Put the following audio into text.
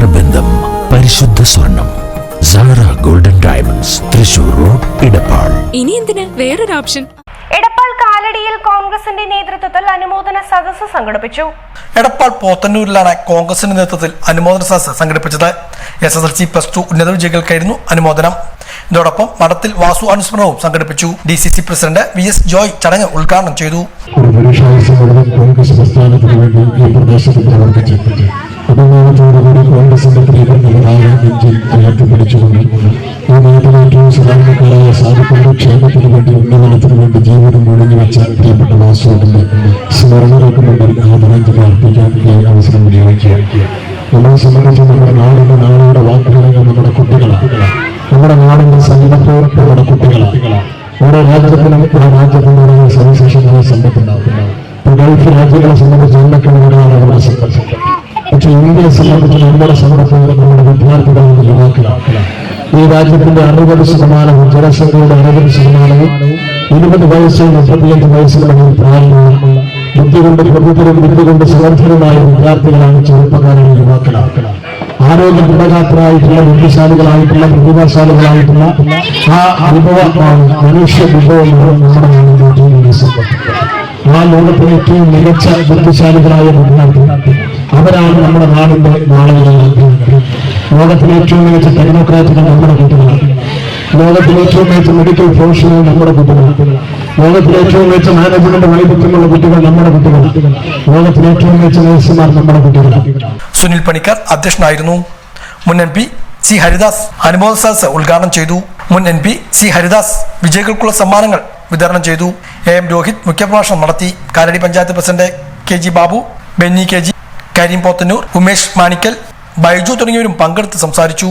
നേത്രബന്ധം പരിശുദ്ധ സ്വർണം. Sara golden diamonds Thrissur road Edappal. ഇനി എന്തിന്? വേറൊരു ഓപ്ഷൻ എടപ്പാൾ കാലടിയിൽ കോൺഗ്രസിന്റെ നേതൃത്വത്തിൽ അനുമോദന സദസ്സ് സംഘടിപ്പിച്ചു. എടപ്പാൾ പോത്തന്നൂരിലാണ് കോൺഗ്രസിന്റെ നേതൃത്വത്തിൽ അനുമോദന സദസ്സ് സംഘടിപ്പിച്ചത്. S S L C plus two ഉന്നത വിജയികൾക്കായിരുന്നു അനുമോദനം. ഇതോടൊപ്പം മഠത്തിൽ വാസു അനുസ്മരണവും സംഘടിപ്പിച്ചു. D C C president V S Joy ചടങ്ങ് ഉദ്ഘാടനം ചെയ്തു. കോൺഗ്രസ് പ്രസ്ഥാനത്തിന് വേണ്ടി ഈ പ്രദേശത്ത് പ്രവർത്തിച്ചു നെഞ്ചിൽ ഉയർത്തിപ്പിടിച്ചുകൊണ്ട് ഈ നാട്ടിലെ ഏറ്റവും സാധാരണക്കാരായ സാധുക്കളുടെ വേണ്ടി ഉന്നമനത്തിന് ജീവിതം ഒഴിഞ്ഞു വെച്ച പ്രിയപ്പെട്ട വാസുവിന്റെ സ്മരണകൾക്ക് അവസരം വിനിയോഗിക്കുക നമ്മളെ സംബന്ധിച്ച് നമ്മുടെ നാടിന്റെ നാളുടെ വാക്കുകളെ നമ്മുടെ നാടിന്റെ നമ്മുടെ കുട്ടികളാണ്. ഓരോ രാജ്യത്തിനും ആ രാജ്യത്തിനുള്ള സവിശേഷമായ സമ്പത്തുണ്ടാവും. ഗൾഫ് രാജ്യങ്ങളെ സംബന്ധിച്ച് സംബന്ധിച്ച് നമ്മുടെ സമ്പത്ത് നമ്മുടെ വിദ്യാർത്ഥികളുടെ യുവാക്കളാണ് ഈ രാജ്യത്തിന്റെ അറുപത് ശതമാനവും ജനസംഖ്യയുടെ അറുപത് ശതമാനവും ഇരുപത് വയസ്സ് മുപ്പത്തിയഞ്ച് വയസ്സുള്ള പ്രായമാണ്. ബുദ്ധി കൊണ്ട് പ്രബുദ്ധരും ബുദ്ധി കൊണ്ട് സമർത്ഥരുമായ വിദ്യാർത്ഥികളാണ് ചെറുപ്പക്കാരായ യുവാക്കളാണ് ആരോഗ്യ ഗുണഗാത്രരായിട്ടുള്ള ബുദ്ധിശാലികളായിട്ടുള്ള പ്രതിഭാശാലികളായിട്ടുള്ള ആ അനുഭവമാണ് മനുഷ്യ വിഭവമാണ് നമ്മുടെ നാടിന്റെ ആ ലോകത്തിലെ മികച്ച ബുദ്ധിശാലികളായ വിദ്യാർത്ഥി അവരാണ് നമ്മുടെ നാടിന്റെ ലോകത്തിലെ ഏറ്റവും മികച്ച ടെക്നോക്രാറ്റുകൾ നമ്മുടെ കുട്ടികളാണ്. ലോകത്തിലെ ഏറ്റവും മികച്ച മെഡിക്കൽ പ്രൊഫഷണൽ നമ്മുടെ കുട്ടികളാണ്. ലോകത്തിലെ ഏറ്റവും മികച്ച മാനേജ്മെന്റ് വൈദഗ്ധ്യമുള്ള കുട്ടികൾ നമ്മുടെ കുട്ടികളാണ്. ലോകത്തിലെ ഏറ്റവും മികച്ച നഴ്സുമാർ നമ്മുടെ കുട്ടികളാണ്. സുനിൽ പണിക്കർ അധ്യക്ഷനായിരുന്നു. മുൻ എം പി സി ഹരിദാസ് അനുമോദന സദസ് ഉദ്ഘാടനം ചെയ്തു. മുൻ എം പി സി ഹരിദാസ് വിജയികൾക്കുള്ള സമ്മാനങ്ങൾ വിതരണം ചെയ്തു. എ എം രോഹിത് മുഖ്യപ്രഭാഷണം നടത്തി. Kalady panchayat president K G Babu Benny K G Kareem Pothannoor Umesh Manikkal Baiju തുടങ്ങിയവരും പങ്കെടുത്ത് സംസാരിച്ചു.